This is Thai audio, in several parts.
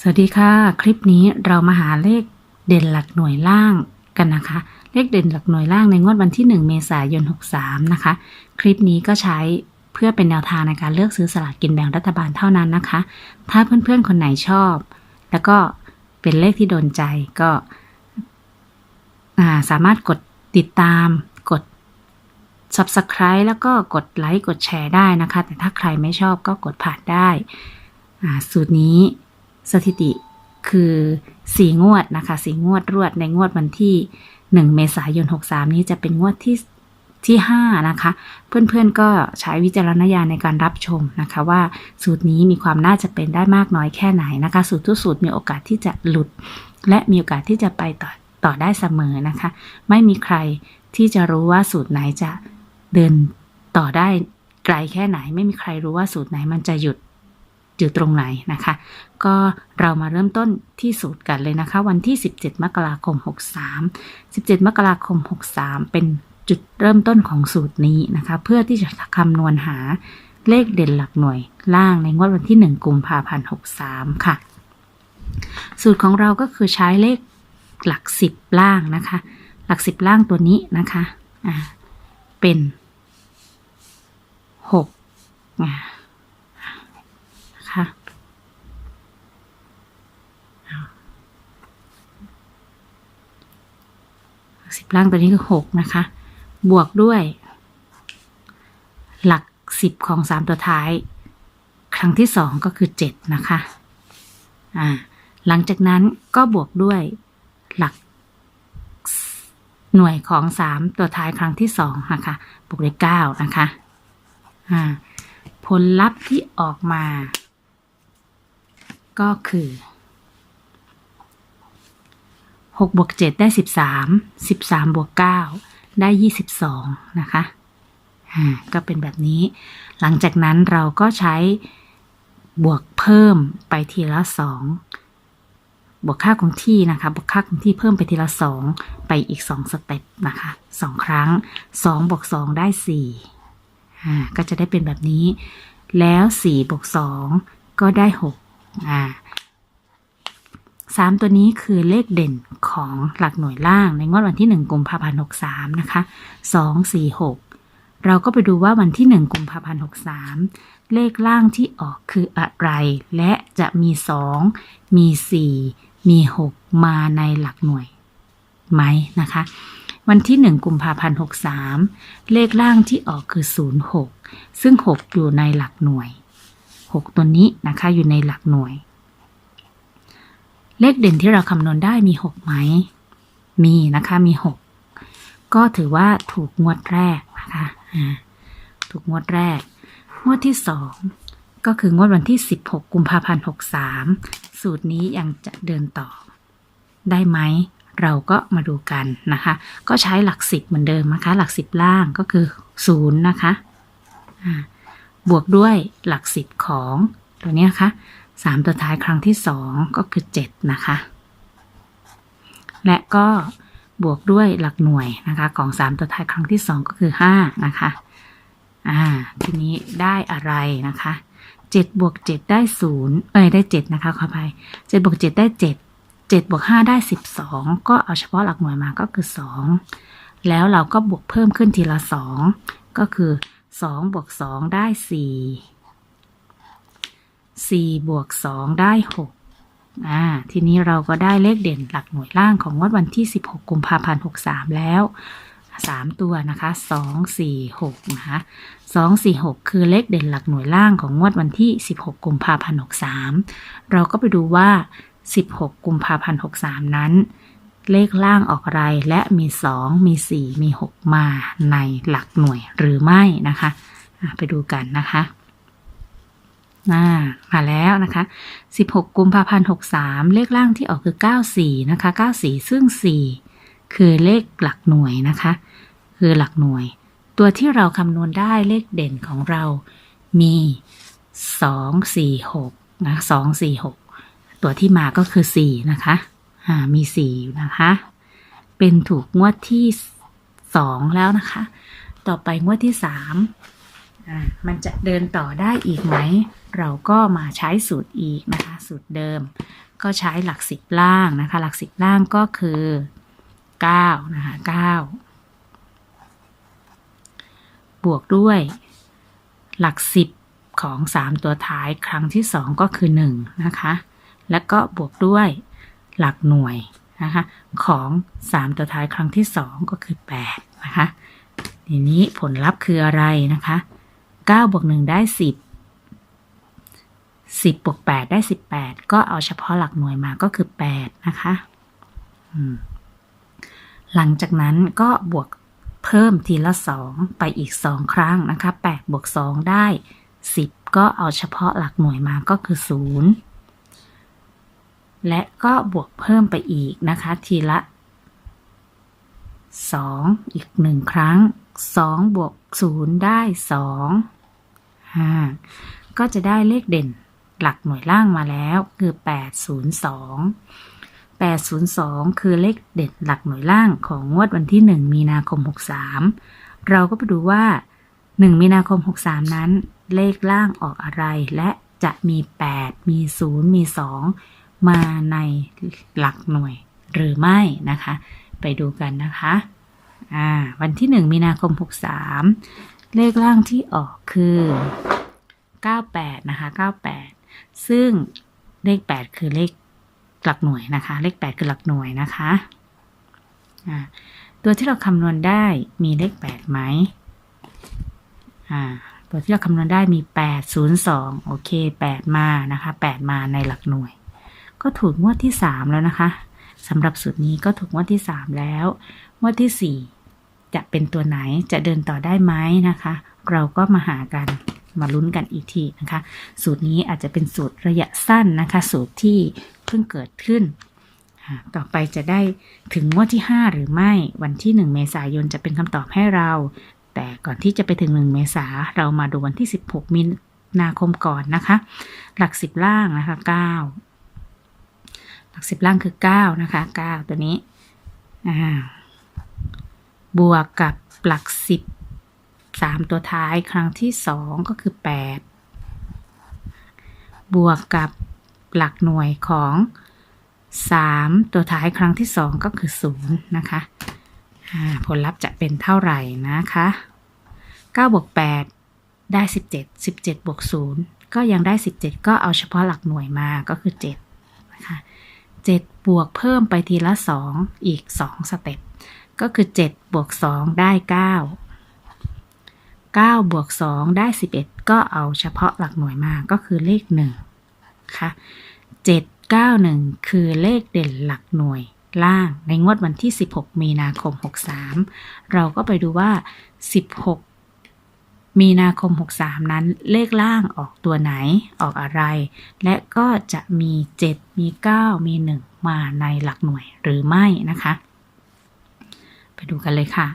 สวัสดีค่ะ คลิปนี้เรามาหาเลขเด่นหลักหน่วยล่างกันนะคะ เลขเด่นหลักหน่วยล่างในงวดวันที่ 1 เมษายน 63 นะคะ คลิปนี้ก็ใช้เพื่อเป็นแนวทางในการเลือกซื้อสลากกินแบ่งรัฐบาลเท่านั้นนะคะ ถ้าเพื่อนๆคนไหนชอบ แล้วก็เป็นเลขที่โดนใจก็าสามารถกดติดตามกด Subscribe แล้วก็กดไลค์กดแชร์ได้นะคะ แต่ถ้าใครไม่ชอบก็กดผ่านได้ สูตรนี้ สถิติคือสี่งวดนะคะสี่งวดรวดในงวดวันที่1เมษายน63นี้จะเป็นงวดที่ที่5นะคะ เพื่อนๆก็ใช้วิจารณญาณในการรับชมนะคะ ว่าสูตรนี้มีความน่าจะเป็นได้มากน้อยแค่ไหนนะคะ สูตรทุกสูตรมีโอกาสที่จะหลุด และมีโอกาสที่จะไปต่อต่อได้เสมอนะคะ ไม่มีใครที่จะรู้ว่าสูตรไหนจะเดินต่อได้ไกลแค่ไหน ไม่มีใครรู้ว่าสูตรไหนมันจะหยุดอยู่ตรงไหนนะคะ ก็เรามาเริ่มต้นที่สูตรกันเลยนะคะ วันที่ 17 มกราคม 63 17 มกราคม 63 เป็นจุดเริ่มต้นของสูตรนี้นะคะ เพื่อที่จะคำนวณหาเลขเด่นหลักหน่วยล่างในงวดวันที่ 1 กุมภาพันธ์ 63 ค่ะ สูตรของเราก็คือใช้เลขหลัก 10 ล่างนะคะ หลัก 10 ล่างตัวนี้นะคะอ่าเป็น6อ่านะคะ ล่างตัวนี้คือหกนะคะ บวกด้วย หลักสิบของสามตัวท้าย ครั้งที่สองก็คือเจ็ดนะคะอ่าหลังจากนั้นก็บวกด้วยหลักหน่วยของสามตัวท้ายครั้งที่สองนะคะ บวกด้วยเก้านะคะอ่าผลลัพธ์ที่ออกมา ก็คือ หกบวกเจ็ดได้สิบสามสิบสามบวกเก้าได้ยี่สิบสองนะคะอ่าก็เป็นแบบนี้ หลังจากนั้นเราก็ใช้บวกเพิ่มไปทีละสองบวกค่าคงที่นะคะ บวกค่าคงที่เพิ่มไปทีละสองไปอีกสองสเต็ปนะคะสองครั้งสองบวกสองได้สี่อ่าก็จะได้เป็นแบบนี้ แล้วสี่บวกสองก็ได้หกอ่า สามตัวนี้คือเลขเด่นของหลักหน่วยล่างในงวดวันที่หนึ่งกุมภาพันธ์หกสามนะคะสองสี่หกเราก็ไปดูว่าวันที่หนึ่งกุมภาพันธ์หกสามเลขล่างที่ออกคืออะไร และจะมีสองมีสี่มีหกมาในหลักหน่วยไหมนะคะ วันที่หนึ่งกุมภาพันธ์หกสามเลขล่างที่ออกคือศูนย์หกซึ่งหกอยู่ในหลักหน่วยหกตัวนี้นะคะอยู่ในหลักหน่วย เลขเด่นที่เราคำนวณได้มีหกไหม มีนะคะ มีหกก็ถือว่าถูกงวดแรกนะคะถูกงวดแรก งวดที่สองก็คืองวดวันที่ 16 กุมภาพันธ์ 63 สูตรนี้ยังจะเดินต่อ ได้ไหม เราก็มาดูกันนะคะ ก็ใช้หลักสิบเหมือนเดิมนะคะ หลักสิบล่างก็คือศูนย์นะคะ บวกด้วยหลักสิบของตัวนี้นะคะ สามตัวท้ายครั้งที่สองก็คือเจ็ดนะคะ และก็บวกด้วยหลักหน่วยนะคะ ของสามตัวท้ายครั้งที่สองก็คือห้านะคะอ่าทีนี้ได้อะไรนะคะเจ็ดบวกเจ็ดได้ศูนย์เอ้ยได้เจ็ดนะคะขออภัยเจ็ดบวกเจ็ดได้เจ็ดเจ็ดบวกห้าได้สิบสองก็เอาเฉพาะหลักหน่วยมาก็คือสองแล้วเราก็บวกเพิ่มขึ้นทีละสองก็คือสองบวกสองได้สี่ สี่บวกสองได้หกอ่า ทีนี้เราก็ได้เลขเด่นหลักหน่วยล่างของงวดวันที่ 16 กุมภาพันธ์ 63 แล้วสามตัวนะคะสองสี่หกนะคะสองสี่หกคือเลขเด่นหลักหน่วยล่างของงวดวันที่สิบหกกุมภาพันธ์หกสามเราก็ไปดูว่าสิบหกกุมภาพันธ์หกสามนั้น เลขล่างออกอะไรและมีสองมีสี่มีหกมาในหลักหน่วยหรือไม่นะคะ ไปดูกันนะคะ อ่ามาแล้วนะคะ 16 กุมภาพันธ์63 เลขล่างที่ออกคือ 94 นะคะ 94 ซึ่ง 4 คือเลขหลักหน่วยนะคะ คือหลักหน่วย ตัวที่เราคำนวณได้เลขเด่นของเรามี 2 4 6 นะ 2 4 6 ตัวที่มาก็คือ 4 นะคะ อ่า มี 4 อยู่นะคะ เป็นถูกงวดที่ 2 แล้วนะคะ ต่อไปงวดที่ 3 มันจะเดินต่อได้อีกไหม เราก็มาใช้สูตรอีกนะคะ สูตรเดิม ก็ใช้หลักสิบล่างนะคะ หลักสิบล่างก็คือเก้านะคะเก้าบวกด้วยหลักสิบของสามตัวท้ายครั้งที่สองก็คือหนึ่งนะคะ แล้วก็บวกด้วยหลักหน่วยนะคะของสามตัวท้ายครั้งที่สองก็คือแปดนะคะ ทีนี้ผลลัพธ์คืออะไรนะคะ เก้าบวกหนึ่งได้สิบสิบบวกแปดได้สิบแปดก็เอาเฉพาะหลักหน่วยมาก็คือแปดนะคะหลังจากนั้นก็บวกเพิ่มทีละสองไปอีกสองครั้งนะคะแปดบวกสองได้สิบก็เอาเฉพาะหลักหน่วยมาก็คือศูนย์และก็บวกเพิ่มไปอีกนะคะ ทีละสองอีกหนึ่งครั้งสองบวกศูนย์ได้ส องห้าก็จะได้เลขเด่นหลักหน่วยล่างมาแล้วคือ 802 802 คือเลขเด่นหลักหน่วยล่างของงวดวันที่ 1 มีนาคม 63 เราก็ไปดูว่า 1 มีนาคม 63 นั้น เลขล่างออกอะไร และจะมี 8 มี 0 มี 2 มาในหลักหน่วยหรือไม่นะคะ ไปดูกันนะคะอ่าวันที่ 1 มีนาคม 63 เลขล่างที่ออกคือ 98 นะคะ 98 ซึ่งเลข 8 คือเลขหลักหน่วยนะคะ เลข 8 คือหลักหน่วยนะคะตัวที่เราคำนวณได้มีเลข 8 ไหมตัวที่เราคำนวณได้มี 802 โอเค 8 มานะคะ 8 มาในหลักหน่วย ก็ถูกงวดที่ 3 แล้วนะคะสำหรับสูตรนี้ก็ถูกงวดที่ 3 แล้ว งวดที่ 4 จะเป็นตัวไหนจะเดินต่อได้ไหมนะคะ เราก็มาหากันมาลุ้นกันอีกทีนะคะ สูตรนี้อาจจะเป็นสูตรระยะสั้นนะคะ สูตรที่เพิ่งเกิดขึ้น ต่อไปจะได้ถึงงวดที่ 5 หรือไม่วันที่ 1 เมษายนจะเป็นคำตอบให้เรา แต่ก่อนที่จะไปถึง 1 เมษาเรามาดูวันที่ 16มีนาคมก่อนนะคะ หลัก 10 ล่างนะคะ 9 หลัก 10 ล่างคือ 9 นะคะ 9 ตัวนี้อ่า บวกกับหลัก10 3ตัวท้ายครั้งที่2ก็คือ8บวกกับหลักหน่วยของ3ตัวท้ายครั้งที่2ก็คือ0นย์นะคะผลลัพธ์จะเป็นเท่าไหร่นะคะ9บวก8ได้ 17 17บวก0ก็ยังได้ 17 ก็เอาเฉพาะหลักหน่วยมาก็คือ7นะคะ7บวกเพิ่มไปทีละ 2 อีก 2 สเต็ป ก็คือ 7 บวก 2 ได้ 9 9 บวก 2 ได้ 11 ก็เอาเฉพาะหลักหน่วยมาก็คือเลข1ค่ะ7 9 1 คือเลขเด่นหลักหน่วยล่างในงวดวันที่ 16 มีนาคม 63 เราก็ไปดูว่า 16 มีนาคม 63 นั้นเลขล่างออกตัวไหนออกอะไร และก็จะมี 7 มี 9 มี 1 มาในหลักหน่วยหรือไม่นะคะ ไปดูกันเลยค่ะ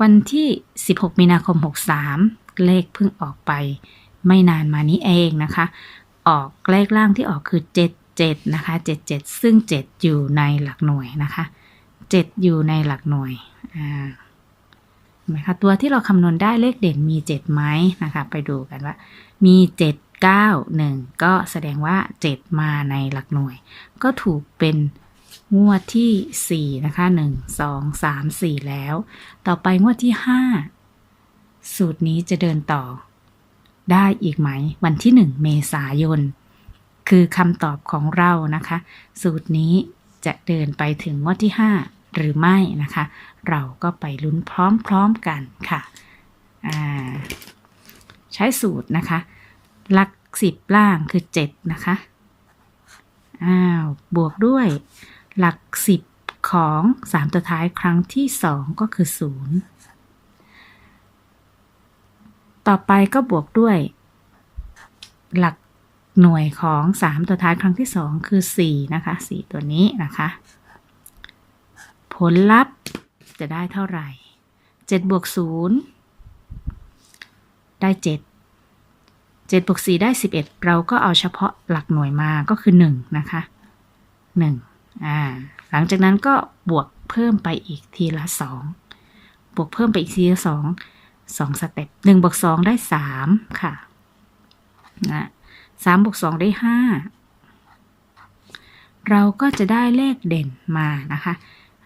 วันที่ 16 มีนาคม 63 เลขเพิ่งออกไป ไม่นานมานี้เองนะคะ ออกเลขล่างที่ออกคือ 77 นะคะ 77 ซึ่ง 7 อยู่ในหลักหน่วยนะคะ 7 อยู่ในหลักหน่วยอ่าเห็นไหมคะตัวที่เราคำนวณได้เลขเด่นมี 7 ไหมนะคะ ไปดูกันว่า มี 7 9 1 ก็แสดงว่า 7 มาในหลักหน่วย ก็ถูกเป็น งวดที่ 4 นะคะ 1 2 3 4 แล้ว ต่อไปงวดที่ 5 สูตรนี้จะเดินต่อ ได้อีกไหม วันที่ 1 เมษายน คือคำตอบของเรานะคะ สูตรนี้จะเดินไปถึงงวดที่ 5 หรือไม่นะคะ เราก็ไปลุ้นพร้อมๆกันค่ะใช้สูตรนะคะหลักสิบล่างคือ 7 นะคะ อ้าว บวกด้วย หลักสิบของ 3 ตัวท้ายครั้งที่ 2 ก็คือ 0 ต่อไปก็บวกด้วย หลักหน่วยของ 3 ตัวท้ายครั้งที่ 2 คือ 4 นะคะ 4 ตัวนี้นะคะ ผลลัพธ์จะได้เท่าไหร่ 7 บวก 0 ได้ 7 7บวก4ได้ 11 เราก็เอาเฉพาะหลักหน่วยมาก็คือ 1 นะคะ 1 อ่าหลังจากนั้นก็บวกเพิ่มไปอีกทีละ2บวกเพิ่มไปอีกทีละ2 2สเต็ป1บวก2ได้3ค่ะนะ3บวก2ได้5เราก็จะได้เลขเด่นมานะคะ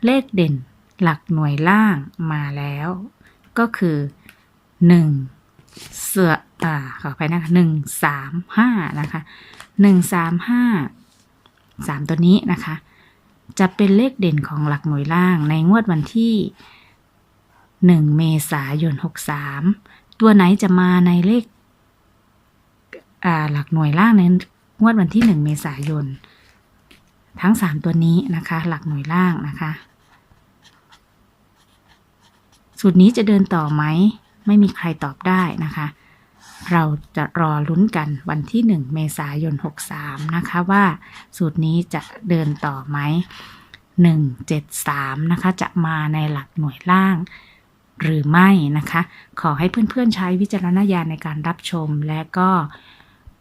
เลขเด่นหลักหน่วยล่างมาแล้ว ก็คือ1เสืออ่าขอไปนะคะหนึ่งสามห้านะคะหนึ่งสามห้าสามตัวนี้นะคะ จะเป็นเลขเด่นของหลักหน่วยล่างในงวดวันที่ 1 เมษายน 63 ตัวไหนจะมาในเลขหลักหน่วยล่างในงวดวันที่ 1 เมษายน ทั้ง 3 ตัวนี้นะคะ หลักหน่วยล่างนะคะ สูตรนี้จะเดินต่อไหม ไม่มีใครตอบได้นะคะ เราจะรอลุ้นกันวันที่ 1 เมษายน 63 นะคะว่าสูตรนี้จะเดินต่อไหม 173 นะคะ จะมาในหลักหน่วยล่าง หรือไม่นะคะ ขอให้เพื่อนๆใช้วิจารณญาณในการรับชมและก็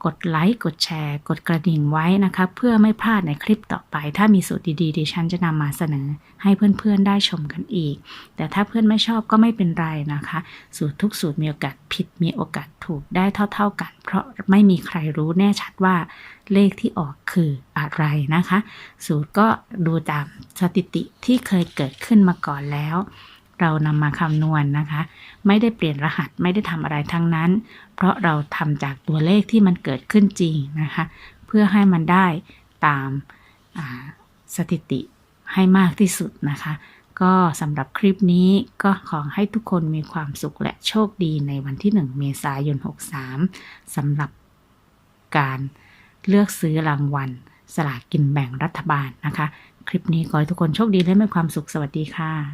กดไลค์ กดแชร์ กดกระดิ่งไว้นะคะเพื่อไม่พลาดในคลิปต่อไป ถ้ามีสูตรดีๆดิฉันจะนำมาเสนอให้เพื่อนๆได้ชมกันอีก แต่ถ้าเพื่อนไม่ชอบก็ไม่เป็นไรนะคะ สูตรทุกสูตรมีโอกาสผิดมีโอกาสถูกได้เท่า ๆกัน เพราะไม่มีใครรู้แน่ชัดว่าเลขที่ออกคืออะไรนะคะ สูตรก็ดูตามสถิติที่เคยเกิดขึ้นมาก่อนแล้วเรานำมาคำนวณนะคะ ไม่ได้เปลี่ยนรหัสไม่ได้ทำอะไรทั้งนั้น ราะเราทำจากตัวเลขที่มันเกิดขึ้นจริงนะคะ เพื่อให้มันได้ตามาสถิติให้มากที่สุดนะคะ ก็สำหรับคลิปนี้ก็ขอให้ทุกคนมีความสุขและโชคดีในวันที่ 1 เมษายน 63สำหรับการเลือกซื้อรางวัล สลากกินแบ่งรัฐบาลนะคะ คลิปนี้ขอให้ทุกคนโชคดีและมีความสุขสวัสดีค่ะ